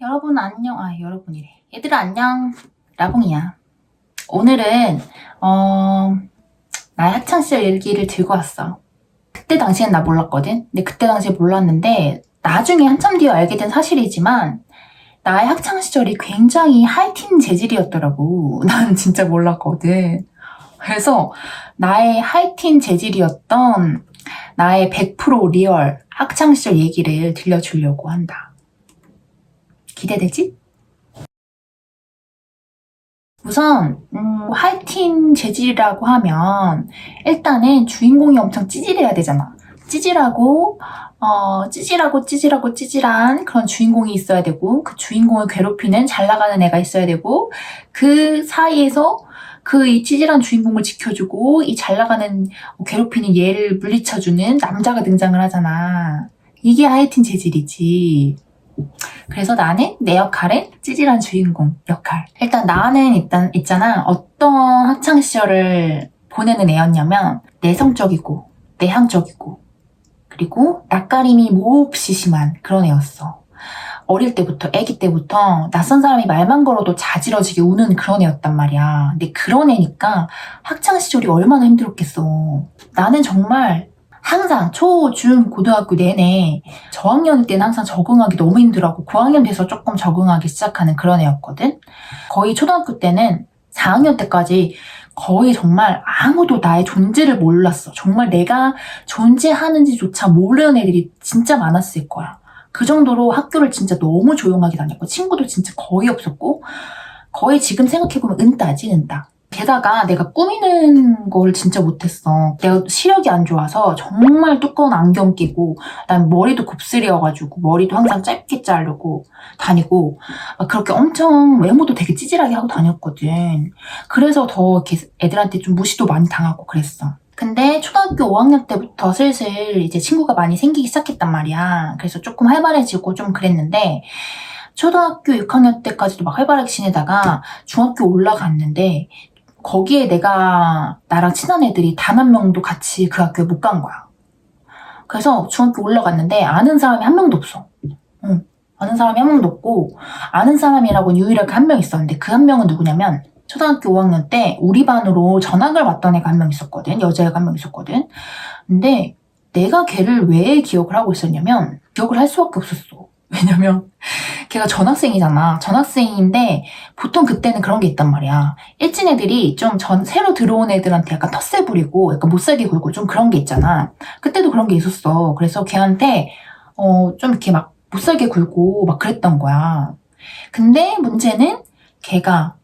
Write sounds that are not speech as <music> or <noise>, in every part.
여러분 안녕. 아 여러분이래. 얘들아 안녕. 라봉이야. 오늘은 어 나의 학창 시절 일기를 들고 왔어. 그때 당시엔 나 몰랐거든. 근데 그때 당시에 몰랐는데 나중에 한참 뒤에 알게 된 사실이지만 나의 학창 시절이 굉장히 하이틴 재질이었더라고. <laughs> 난 진짜 몰랐거든. 그래서 나의 하이틴 재질이었던 나의 100% 리얼 학창 시절 얘기를 들려주려고 한다. 기대되지? 우선 음, 하이틴 재질이라고 하면 일단은 주인공이 엄청 찌질해야 되잖아. 찌질하고 어, 찌질하고 찌질하고 찌질한 그런 주인공이 있어야 되고 그 주인공을 괴롭히는 잘 나가는 애가 있어야 되고 그 사이에서 그 이 찌질한 주인공을 지켜주고 이 잘 나가는 괴롭히는 얘를 물리쳐주는 남자가 등장을 하잖아. 이게 하이틴 재질이지. 그래서 나는 내 역할은 찌질한 주인공 역할. 일단 나는 일단 있잖아. 어떤 학창 시절을 보내는 애였냐면 내성적이고 내향적이고 그리고 낯가림이 몹시 심한 그런 애였어. 어릴 때부터, 아기 때부터 낯선 사람이 말만 걸어도 자지러지게 우는 그런 애였단 말이야. 근데 그런 애니까 학창 시절이 얼마나 힘들었겠어. 나는 정말 항상 초, 중, 고등학교 내내 저학년 때는 항상 적응하기 너무 힘들었고 고학년 돼서 조금 적응하기 시작하는 그런 애였거든. 거의 초등학교 때는 4학년 때까지 거의 정말 아무도 나의 존재를 몰랐어. 정말 내가 존재하는지조차 모르는 애들이 진짜 많았을 거야. 그 정도로 학교를 진짜 너무 조용하게 다녔고 친구도 진짜 거의 없었고 거의 지금 생각해보면 은따지 은따. 게다가 내가 꾸미는 걸 진짜 못했어. 내가 시력이 안 좋아서 정말 두꺼운 안경 끼고, 난 머리도 곱슬이어가지고, 머리도 항상 짧게 자르고 다니고, 막 그렇게 엄청 외모도 되게 찌질하게 하고 다녔거든. 그래서 더 애들한테 좀 무시도 많이 당하고 그랬어. 근데 초등학교 5학년 때부터 슬슬 이제 친구가 많이 생기기 시작했단 말이야. 그래서 조금 활발해지고 좀 그랬는데, 초등학교 6학년 때까지도 막 활발하게 지내다가 중학교 올라갔는데, 거기에 내가 나랑 친한 애들이 단 한 명도 같이 그 학교에 못 간 거야. 그래서 중학교 올라갔는데 아는 사람이 한 명도 없어. 응. 아는 사람이 한 명도 없고 아는 사람이라고는 유일하게 한 명 있었는데 그 한 명은 누구냐면 초등학교 5학년 때 우리 반으로 전학을 왔던 애가 한 명 있었거든. 여자애가 한 명 있었거든. 근데 내가 걔를 왜 기억을 하고 있었냐면 기억을 할 수밖에 없었어. 왜냐면 걔가 전학생이잖아. 전학생인데 보통 그때는 그런 게 있단 말이야. 일진 애들이 좀 전 새로 들어온 애들한테 약간 텃세 부리고 약간 못살게 굴고 좀 그런 게 있잖아. 그때도 그런 게 있었어. 그래서 걔한테 어 좀 이렇게 막 못살게 굴고 막 그랬던 거야. 근데 문제는 걔가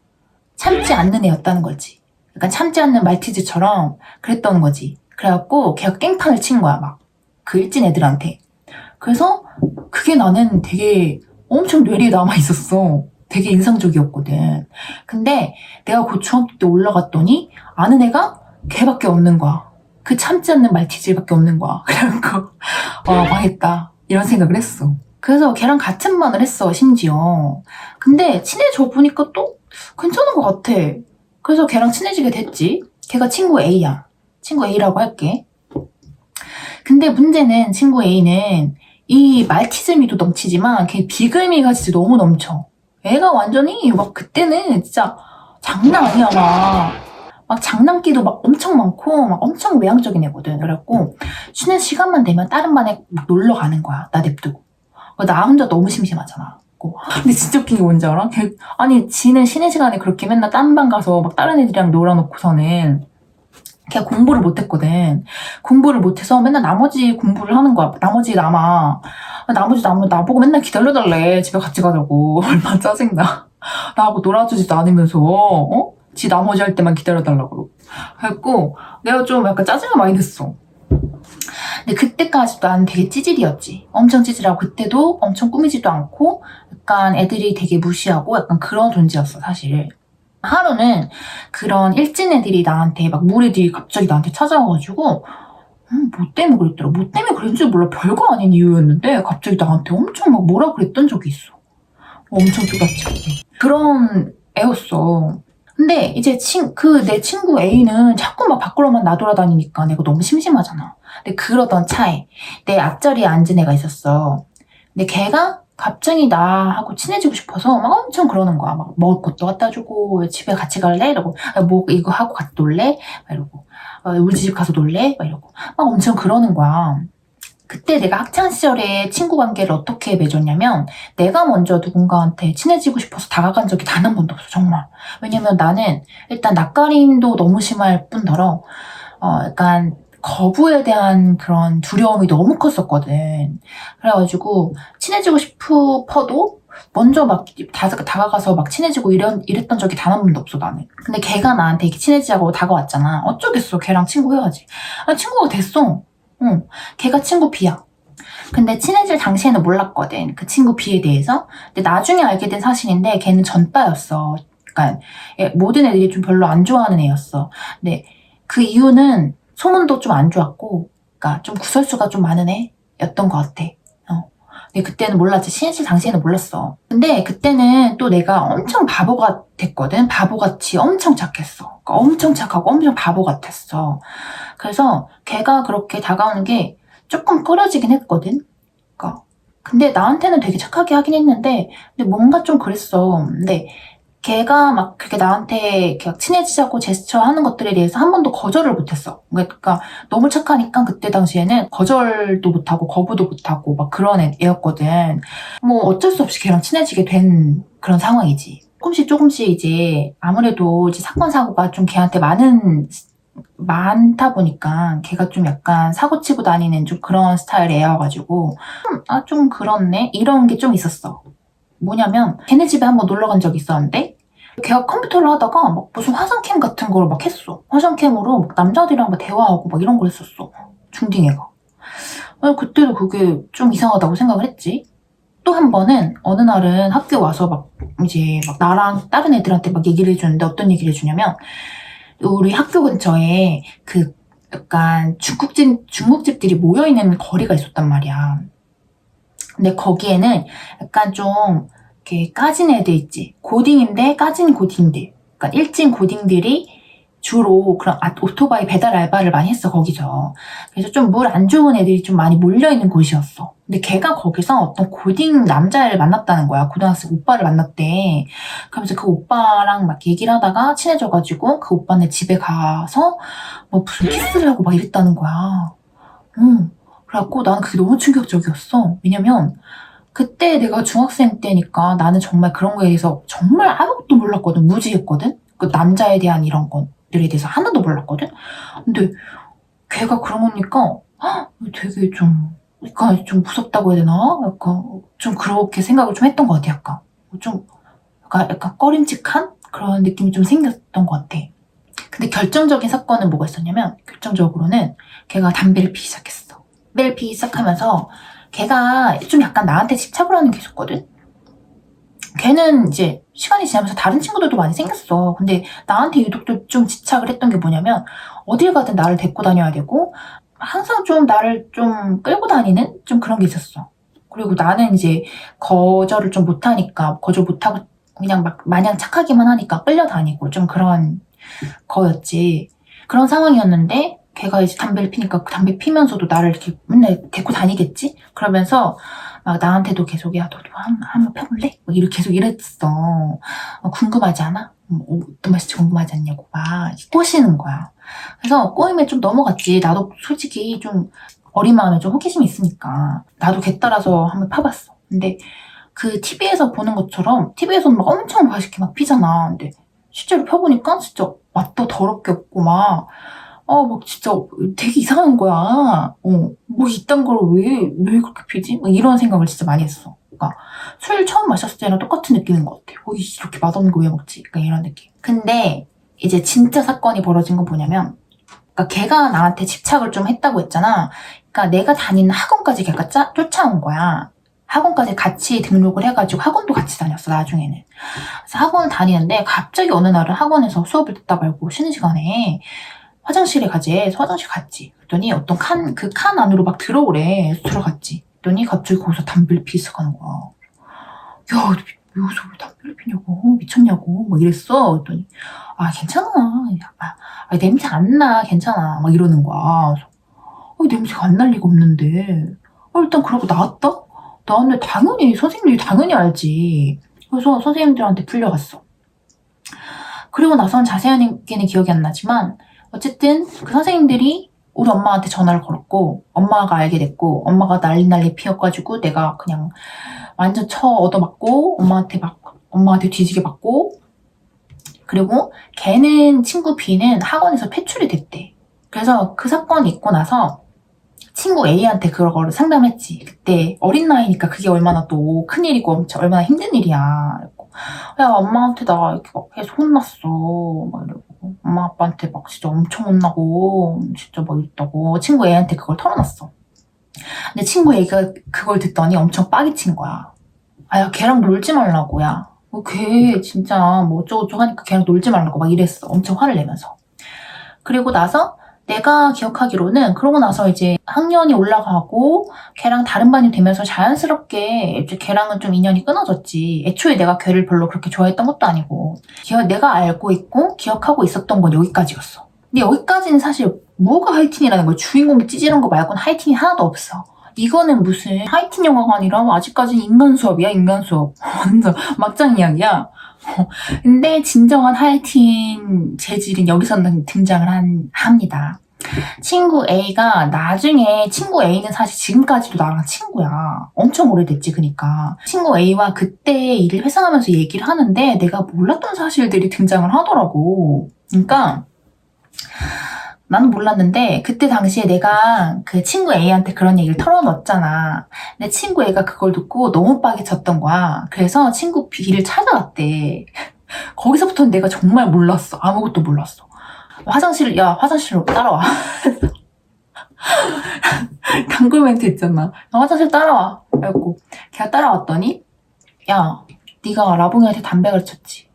참지 않는 애였다는 거지. 약간 참지 않는 말티즈처럼 그랬던 거지. 그래갖고 걔가 깽판을 친 거야, 막. 그 일진 애들한테. 그래서 그게 나는 되게 엄청 뇌리에 남아 있었어. 되게 인상적이었거든. 근데 내가 그 중학교 때 올라갔더니 아는 애가 걔밖에 없는 거야. 그 참지 않는 말티즈밖에 없는 거야. <laughs> 그래갖고 아 망했다 이런 생각을 했어. 그래서 걔랑 같은 반을 했어 심지어. 근데 친해져 보니까 또 괜찮은 것 같아. 그래서 걔랑 친해지게 됐지. 걔가 친구 A야. 친구 A라고 할게. 근데 문제는 친구 A는 이 말티즈미도 넘치지만 걔 비글미가 진짜 너무 넘쳐. 애가 완전히 막 그때는 진짜 장난 아니야 막. 막 장난기도 막 엄청 많고 막 엄청 외향적인 애거든. 그래갖고 쉬는 시간만 되면 다른 반에 막 놀러 가는 거야. 나 냅두고. 나 혼자 너무 심심하잖아. 근데 진짜 웃긴 게 뭔지 알아? 걔- 아니 지는 쉬는 시간에 그렇게 맨날 딴반 가서 막 다른 애들이랑 놀아놓고서는 걔가 공부를 못했거든. 공부를 못해서 맨날 나머지 공부를 하는 거야. 나머지 남아. 나머지 남아 나보고 맨날 기다려달래. 집에 같이 가자고. <laughs> 얼마나 짜증나. 나하고 놀아주지도 않으면서 어? 지 나머지 할 때만 기다려달라고. 그래갖고 내가 좀 약간 짜증을 많이 냈어. 근데 그때까지도 난 되게 찌질이었지. 엄청 찌질하고 그때도 엄청 꾸미지도 않고 약간 애들이 되게 무시하고 약간 그런 존재였어 사실. 하루는 그런 일진 애들이 나한테 막 무리들이 갑자기 나한테 찾아와가지고 음, 뭐 때문에 그랬더라. 뭐 때문에 그랬는 지 몰라. 별거 아닌 이유였는데 갑자기 나한테 엄청 막 뭐라 그랬던 적이 있어. 엄청 쭈같지. 그런 애였어. 근데 이제 친, 그 내 친구 A는 자꾸 막 밖으로만 나돌아다니니까 내가 너무 심심하잖아. 근데 그러던 차에 내 앞자리에 앉은 애가 있었어. 근데 걔가 갑자기 나하고 친해지고 싶어서 막 엄청 그러는 거야. 막 먹을 것도 갖다 주고 집에 같이 갈래? 이러고 아, 뭐 이거 하고 같이 놀래? 막 이러고 어, 우리 집 가서 놀래? 막 이러고 막 엄청 그러는 거야. 그때 내가 학창 시절에 친구 관계를 어떻게 맺었냐면 내가 먼저 누군가한테 친해지고 싶어서 다가간 적이 단 한 번도 없어 정말. 왜냐면 나는 일단 낯가림도 너무 심할 뿐더러 어 약간 거부에 대한 그런 두려움이 너무 컸었거든. 그래가지고 친해지고 싶어도 먼저 막 다, 다가가서 막 친해지고 이런, 이랬던 적이 단 한 번도 없어 나는. 근데 걔가 나한테 이렇게 친해지자고 다가왔잖아. 어쩌겠어 걔랑 친구 해야지. 아니 친구가 됐어. 응. 걔가 친구 B야. 근데 친해질 당시에는 몰랐거든. 그 친구 B에 대해서. 근데 나중에 알게 된 사실인데 걔는 전빠였어. 그러니까 얘- 모든 애들이 좀 별로 안 좋아하는 애였어. 근데 그 이유는 소문도 좀 안 좋았고, 그러니까 좀 구설수가 좀 많은 애였던 것 같아. 어. 근데 그때는 몰랐지. 친해질 당시에는 몰랐어. 근데 그때는 또 내가 엄청 바보가 됐거든. 바보같이 엄청 착했어. 그러니까 엄청 착하고 엄청 바보 같았어. 그래서 걔가 그렇게 다가오는 게 조금 꺼려지긴 했거든. 그러니까 근데 나한테는 되게 착하게 하긴 했는데 근데 뭔가 좀 그랬어. 근데 걔가 막 그렇게 나한테 막 친해지자고 제스처 하는 것들에 대해서 한 번도 거절을 못했어. 그러니까 너무 착하니까 그때 당시에는 거절도 못하고 거부도 못하고 막 그런 애, 애였거든. 뭐 어쩔 수 없이 걔랑 친해지게 된 그런 상황이지. 조금씩 조금씩 이제 아무래도 이제 사건 사고가 좀 걔한테 많은 많다 보니까 걔가 좀 약간 사고 치고 다니는 좀 그런 스타일의 애여가지고 음, 아좀 그렇네 이런 게 좀 있었어. 뭐냐면 걔네 집에 한번 놀러 간 적이 있었는데 걔가 컴퓨터를 하다가 막 무슨 화상캠 같은 걸 막 했어. 화상캠으로 막 남자들이랑 막 대화하고 막 이런 걸 했었어. 중딩애가. 아, 그때도 그게 좀 이상하다고 생각을 했지. 또 한 번은 어느 날은 학교 와서 막 이제 막 나랑 다른 애들한테 막 얘기를 해주는데 어떤 얘기를 해주냐면 우리 학교 근처에 그 약간 중국집 중국집들이 모여 있는 거리가 있었단 말이야. 근데 거기에는 약간 좀 이렇게 까진 애들 있지. 고딩인데 까진 고딩들. 그러니까 일진 고딩들이 주로 그런 아- 오토바이 배달 알바를 많이 했어 거기서. 그래서 좀 물 안 좋은 애들이 좀 많이 몰려 있는 곳이었어. 근데 걔가 거기서 어떤 고딩 남자를 만났다는 거야. 고등학생 오빠를 만났대. 그러면서 그 오빠랑 막 얘기를 하다가 친해져가지고 그 오빠네 집에 가서 뭐 무슨 키스를 하고 막 이랬다는 거야. 응. 그래갖고 나는 그게 너무 충격적이었어. 왜냐면 그때 내가 중학생 때니까 나는 정말 그런 거에 대해서 정말 아무것도 몰랐거든. 무지했거든. 그 남자에 대한 이런 것들에 대해서 하나도 몰랐거든. 근데 걔가 그러니까 헉, 되게 좀 약간 좀 무섭다고 해야 되나? 약간 좀 그렇게 생각을 좀 했던 것 같아. 약간 좀 약간, 약간 꺼림칙한 그런 느낌이 좀 생겼던 것 같아. 근데 결정적인 사건은 뭐가 있었냐면 결정적으로는 걔가 담배를 피기 시작했어. 담배를 피기 시작하면서 걔가 좀 약간 나한테 집착을 하는 게 있었거든. 걔는 이제 시간이 지나면서 다른 친구들도 많이 생겼어. 근데 나한테 유독 좀- 좀 집착을 했던 게 뭐냐면 어딜 가든 나를 데리고 다녀야 되고 항상 좀 나를 좀 끌고 다니는 좀 그런 게 있었어. 그리고 나는 이제 거절을 좀 못하니까 거절 못하고 그냥 막 마냥 착하기만 하니까 끌려다니고 좀 그런 거였지. 그런 상황이었는데 걔가 이제 담배를 피니까 그 담배 피면서도 나를 이렇게 맨날 데리고 다니겠지? 그러면서 막 나한테도 계속 야 너도 한, 한번 펴볼래? 막 이렇게 계속 이랬어. 어, 궁금하지 않아? 뭐, 어떤 맛인지 궁금하지 않냐고 막 꼬시는 거야. 그래서 꼬임에 좀 넘어갔지. 나도 솔직히 좀 어린 마음에 좀 호기심이 있으니까 나도 걔 따라서 한번 파봤어. 근데 그 TV에서 보는 것처럼 TV에서는 막 엄청 맛있게 막 피잖아. 근데 실제로 펴보니까 진짜 맛도 더럽게 없고 막 어, 막 진짜 되게 이상한 거야. 어, 뭐 이딴 걸 왜, 왜 그렇게 피지? 막 이런 생각을 진짜 많이 했어. 그러니까 술 처음 마셨을 때랑 똑같은 느낌인 것 같아. 어, 이렇게 맛없는 거 왜 먹지? 그러니까 이런 느낌. 근데 이제 진짜 사건이 벌어진 건 뭐냐면, 그러니까 걔가 나한테 집착을 좀 했다고 했잖아. 그러니까 내가 다니는 학원까지 걔가 짜, 쫓아온 거야. 학원까지 같이 등록을 해가지고 학원도 같이 다녔어, 나중에는. 그래서 학원을 다니는데 갑자기 어느 날은 학원에서 수업을 듣다 말고 쉬는 시간에 화장실에 가지. 화장실 갔지. 그랬더니 어떤 칸, 그 칸 안으로 막 들어오래. 들어갔지. 그랬더니 갑자기 거기서 담배를 시작하는 거야. 야, 너 여기서 왜 담배를 피냐고. 어, 미쳤냐고. 막 이랬어. 그랬더니, 아, 괜찮아. 아, 아, 냄새 안 나. 괜찮아. 막 이러는 거야. 그래서, 어, 냄새가 안 날 리가 없는데. 어, 일단 그러고 나왔다? 나는 당연히 선생님들이 당연히 알지. 그래서 선생님들한테 불려갔어. 그리고 나선 자세하게는 기억이 안 나지만 어쨌든 그 선생님들이 우리 엄마한테 전화를 걸었고 엄마가 알게 됐고 엄마가 난리 난리 피어가지고 내가 그냥 완전 쳐 얻어맞고 엄마한테 막 엄마한테 뒤지게 맞고 그리고 걔는 친구 B는 학원에서 퇴출이 됐대. 그래서 그 사건이 있고 나서 친구 A한테 그걸 상담했지. 그때 어린 나이니까 그게 얼마나 또 큰일이고 엄청 얼마나 힘든 일이야. 야 엄마한테 나 이렇게 막 계속 혼났어. 막 이러고 엄마 아빠한테 막 진짜 엄청 혼나고 진짜 막 이랬다고 친구 A한테 그걸 털어놨어. 근데 친구 A가 그걸 듣더니 엄청 빡이 친 거야. 아야 걔랑 놀지 말라고 야. 뭐걔 진짜 뭐 어쩌고저쩌고 하니까 걔랑 놀지 말라고 막 이랬어. 엄청 화를 내면서. 그리고 나서 내가 기억하기로는 그러고 나서 이제 학년이 올라가고 걔랑 다른 반이 되면서 자연스럽게 이제 걔랑은 좀 인연이 끊어졌지. 애초에 내가 걔를 별로 그렇게 좋아했던 것도 아니고 내가 알고 있고 기억하고 있었던 건 여기까지였어. 근데 여기까지는 사실 뭐가 하이틴이라는 거야. 주인공이 찌질한 거 말고는 하이틴이 하나도 없어. 이거는 무슨 하이틴 영화가 아니라 아직까지는 인간 수업이야 인간 수업. <laughs> 완전 막장 이야기야. <laughs> 근데 진정한 하이틴 재질은 여기서 등장을 한, 합니다. 친구 A가 나중에 친구 A는 사실 지금까지도 나랑 친구야. 엄청 오래됐지, 그니까. 친구 A와 그때 일을 회상하면서 얘기를 하는데 내가 몰랐던 사실들이 등장을 하더라고. 그러니까 나는 몰랐는데 그때 당시에 내가 그 친구 A한테 그런 얘기를 털어놨잖아. 근데 친구 A가 그걸 듣고 너무 빡이 쳤던 거야. 그래서 친구 B를 찾아왔대. <laughs> 거기서부터는 내가 정말 몰랐어. 아무것도 몰랐어. 화장실, 야, 화장실로 따라와. <laughs> 단골 멘트 있잖아. 야, 화장실 따라와. 그래갖고 걔가 따라왔더니 야, 네가 라봉이한테 담배 가르쳤지.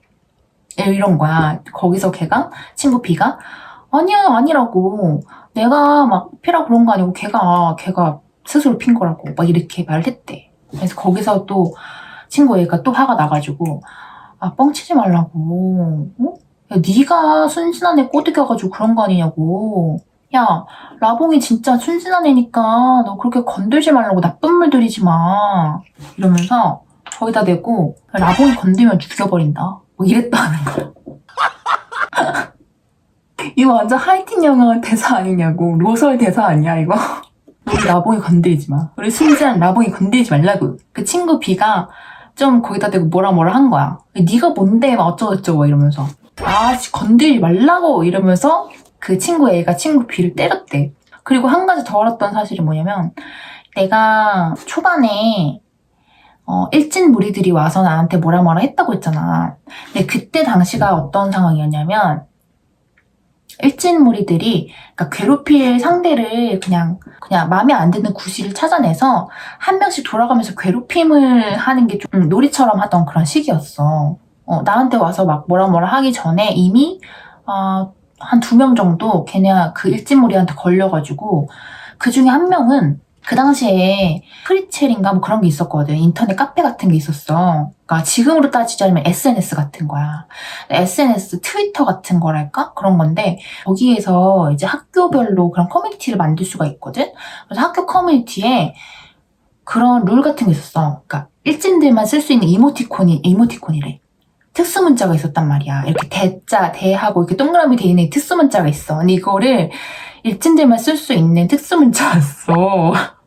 이런 거야. 거기서 걔가 친구 B가 아니야 아니라고 내가 막 피라 그런 거 아니고 걔가 걔가 스스로 핀 거라고 막 이렇게 말했대. 그래서 거기서 또 친구 애가 또 화가 나가지고 아 뻥치지 말라고. 어? 야 네가 순진한 애 꼬드겨가지고 그런 거 아니냐고. 야 라봉이 진짜 순진한 애니까 너 그렇게 건들지 말라고 나쁜 물 들이지 마. 이러면서 거기다 대고 라봉이 건들면 죽여버린다. 뭐 이랬다는 거야. 이거 완전 하이틴 영화 대사 아니냐고. 로설 대사 아니야, 이거? <laughs> 라봉이 건드리지 마. 우리 순진한 라봉이 건드리지 말라고. 그 친구 B가 좀 거기다 대고 뭐라 뭐라 한 거야. 네가 뭔데? 막 어쩌고저쩌고 이러면서. 아, 씨, 건드리지 말라고! 이러면서 그 친구 A가 친구 B를 때렸대. 그리고 한 가지 더 알았던 사실이 뭐냐면 내가 초반에 어, 일진 무리들이 와서 나한테 뭐라 뭐라 했다고 했잖아. 근데 그때 당시가 어떤 상황이었냐면 일진 무리들이 그러니까 괴롭힐 상대를 그냥 그냥 마음에 안 드는 구실을 찾아내서 한 명씩 돌아가면서 괴롭힘을 하는 게 좀 놀이처럼 하던 그런 시기였어. 어, 나한테 와서 막 뭐라 뭐라 하기 전에 이미 어, 한 두 명 정도 걔네 그 일진무리한테 걸려가지고 그 중에 한 명은 그 당시에 프리첼인가 뭐 그런 게 있었거든. 인터넷 카페 같은 게 있었어. 그러니까 지금으로 따지자면 SNS 같은 거야. SNS, 트위터 같은 거랄까? 그런 건데 거기에서 이제 학교별로 그런 커뮤니티를 만들 수가 있거든. 그래서 학교 커뮤니티에 그런 룰 같은 게 있었어. 그러니까 일진들만 쓸 수 있는 이모티콘이 이모티콘이래. 특수 문자가 있었단 말이야. 이렇게 대자, 대하고 이렇게 동그라미 돼 있는 특수 문자가 있어. 근데 이거를 일진들만 쓸 수 있는 특수 문자였어.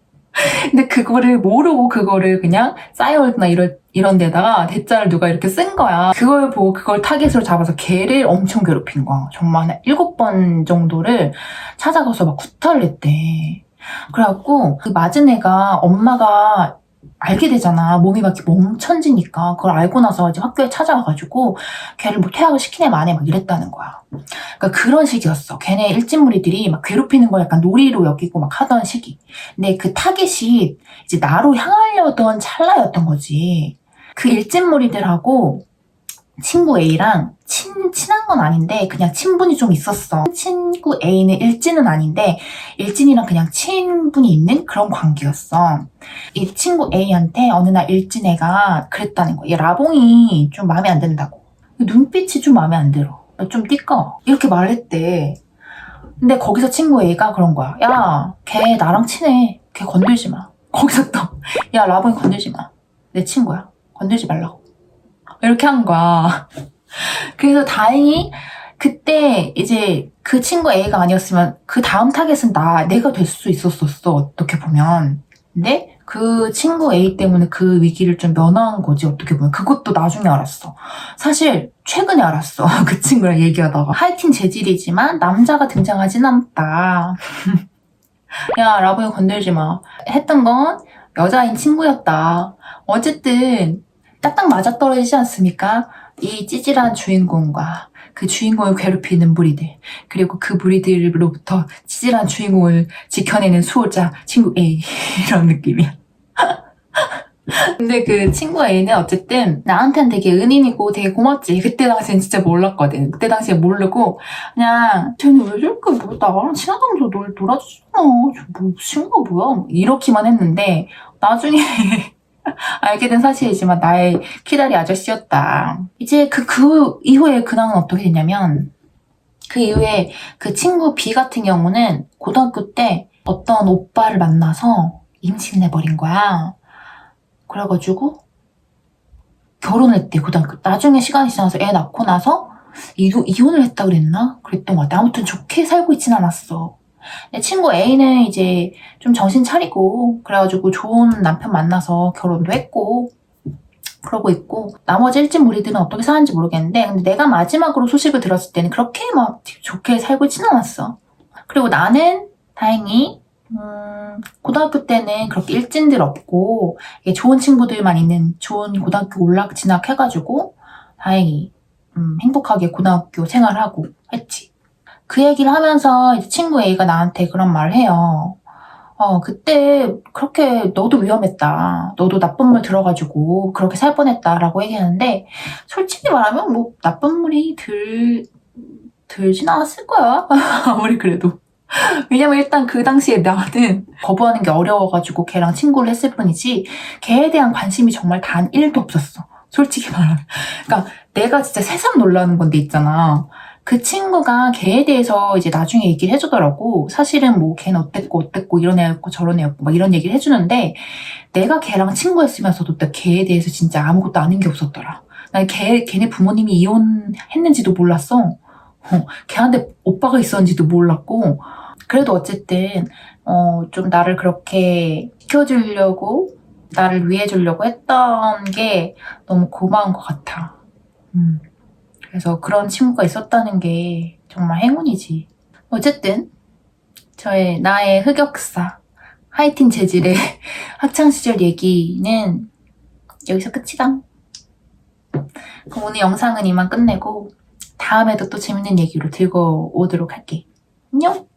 근데 그거를 모르고 그거를 그냥 싸이월드나 이런, 이런 데다가 대자를 누가 이렇게 쓴 거야. 그걸 보고 그걸 타겟으로 잡아서 걔를 엄청 괴롭힌 거야. 정말 한 일곱 번 정도를 찾아가서 막 구타를 했대. 그래갖고 그 맞은 애가 엄마가 알게 되잖아. 몸이 막 멍천지니까. 그걸 알고 나서 이제 학교에 찾아와가지고 걔를 뭐 퇴학을 애 만에 막 이랬다는 거야. 그러니까 그런 시기였어. 걔네 일진무리들이 막 괴롭히는 걸 약간 놀이로 여기고 막 하던 시기. 근데 그 타겟이 이제 나로 향하려던 찰나였던 거지. 그 일진무리들하고 친구 A랑 친, 친한 건 아닌데 그냥 친분이 좀 있었어. 친구 A는 일진은 아닌데 일진이랑 그냥 친분이 있는 그런 관계였어. 이 친구 A한테 어느 날 일진 애가 그랬다는 거야. 얘 라봉이 좀 마음에 안 든다고. 눈빛이 좀 마음에 안 들어. 좀 띠꺼. 이렇게 말했대. 근데 거기서 친구 A가 그런 거야. 야, 걔 나랑 친해. 걔 건들지 마. 거기서 또, 야, 라봉이 건들지 마. 내 친구야. 건들지 말라고. 이렇게 한 거야. 그래서 다행히 그때 이제 그 친구 A가 아니었으면 그 다음 타겟은 나, 내가 될 수 있었었어. 어떻게 보면. 근데 그 친구 A 때문에 그 위기를 좀 면한 거지. 어떻게 보면. 그것도 나중에 알았어. 사실 최근에 알았어. <laughs> 그 친구랑 얘기하다가. 하이틴 재질이지만 남자가 등장하진 않다. <laughs> 야, 라보이 건들지 마. 했던 건 여자인 친구였다. 어쨌든 딱딱 맞아떨어지지 않습니까? 이 찌질한 주인공과 그 주인공을 괴롭히는 무리들 그리고 그 무리들로부터 찌질한 주인공을 지켜내는 수호자 친구 A <laughs> 이런 느낌이야. <laughs> 근데 그 친구 A는 어쨌든 나한테는 되게 은인이고 되게 고맙지. 그때 당시엔 진짜 몰랐거든. 그때 당시에 모르고 그냥 쟤는 왜 저렇게 뭐 나랑 친하다면서 널 놀아주잖아. 저뭐 친구가 뭐야? 이렇게만 했는데 나중에 <laughs> <laughs> 알게 된 사실이지만 나의 키다리 아저씨였다. 이제 그, 그 이후에 근황은 어떻게 됐냐면 그 이후에 그 친구 B 같은 경우는 고등학교 때 어떤 오빠를 만나서 임신을 해버린 거야. 그래가지고 결혼을 했대 고등학교 나중에 시간이 지나서 애 낳고 나서 이도, 이혼을 했다 그랬나? 그랬던 것 같아. 아무튼 좋게 살고 있진 않았어. 내 친구 A는 이제 좀 정신 차리고 그래가지고 좋은 남편 만나서 결혼도 했고 그러고 있고 나머지 일진 무리들은 어떻게 사는지 모르겠는데 근데 내가 마지막으로 소식을 들었을 때는 그렇게 막 좋게 살고 있진 않았어. 그리고 나는 다행히 음, 고등학교 때는 그렇게 일진들 없고 좋은 친구들만 있는 좋은 고등학교 올락 진학 해가지고 다행히 음, 행복하게 고등학교 생활하고 했지. 그 얘기를 하면서 친구 A가 나한테 그런 말을 해요. 어, 그때 그렇게 너도 위험했다. 너도 나쁜 물 들어가지고 그렇게 살 뻔했다라고 얘기하는데 솔직히 말하면 뭐 나쁜 물이 들, 들진 않았을 거야. <laughs> 아무리 그래도. 왜냐면 일단 그 당시에 나는 거부하는 게 어려워가지고 걔랑 친구를 했을 뿐이지 걔에 대한 관심이 정말 단 1도 없었어. 솔직히 말하면. 그러니까 내가 진짜 새삼 놀라는 건데 있잖아. 그 친구가 걔에 대해서 이제 나중에 얘기를 해주더라고. 사실은 뭐 걔는 어땠고 어땠고 이런 애였고 저런 애였고 막 이런 얘기를 해주는데 내가 걔랑 친구였으면서도 나 걔에 대해서 진짜 아무것도 아는 게 없었더라. 난 걔, 걔네 부모님이 이혼했는지도 몰랐어. 어, 걔한테 오빠가 있었는지도 몰랐고 그래도 어쨌든 어, 좀 나를 그렇게 지켜주려고 나를 위해 주려고 했던 게 너무 고마운 것 같아. 음. 그래서 그런 친구가 있었다는 게 정말 행운이지. 어쨌든 저의 나의 흑역사 하이틴 재질의 <laughs> 학창 시절 얘기는 여기서 끝이다. 그럼 오늘 영상은 이만 끝내고 다음에도 또 재밌는 얘기로 들고 오도록 할게. 안녕.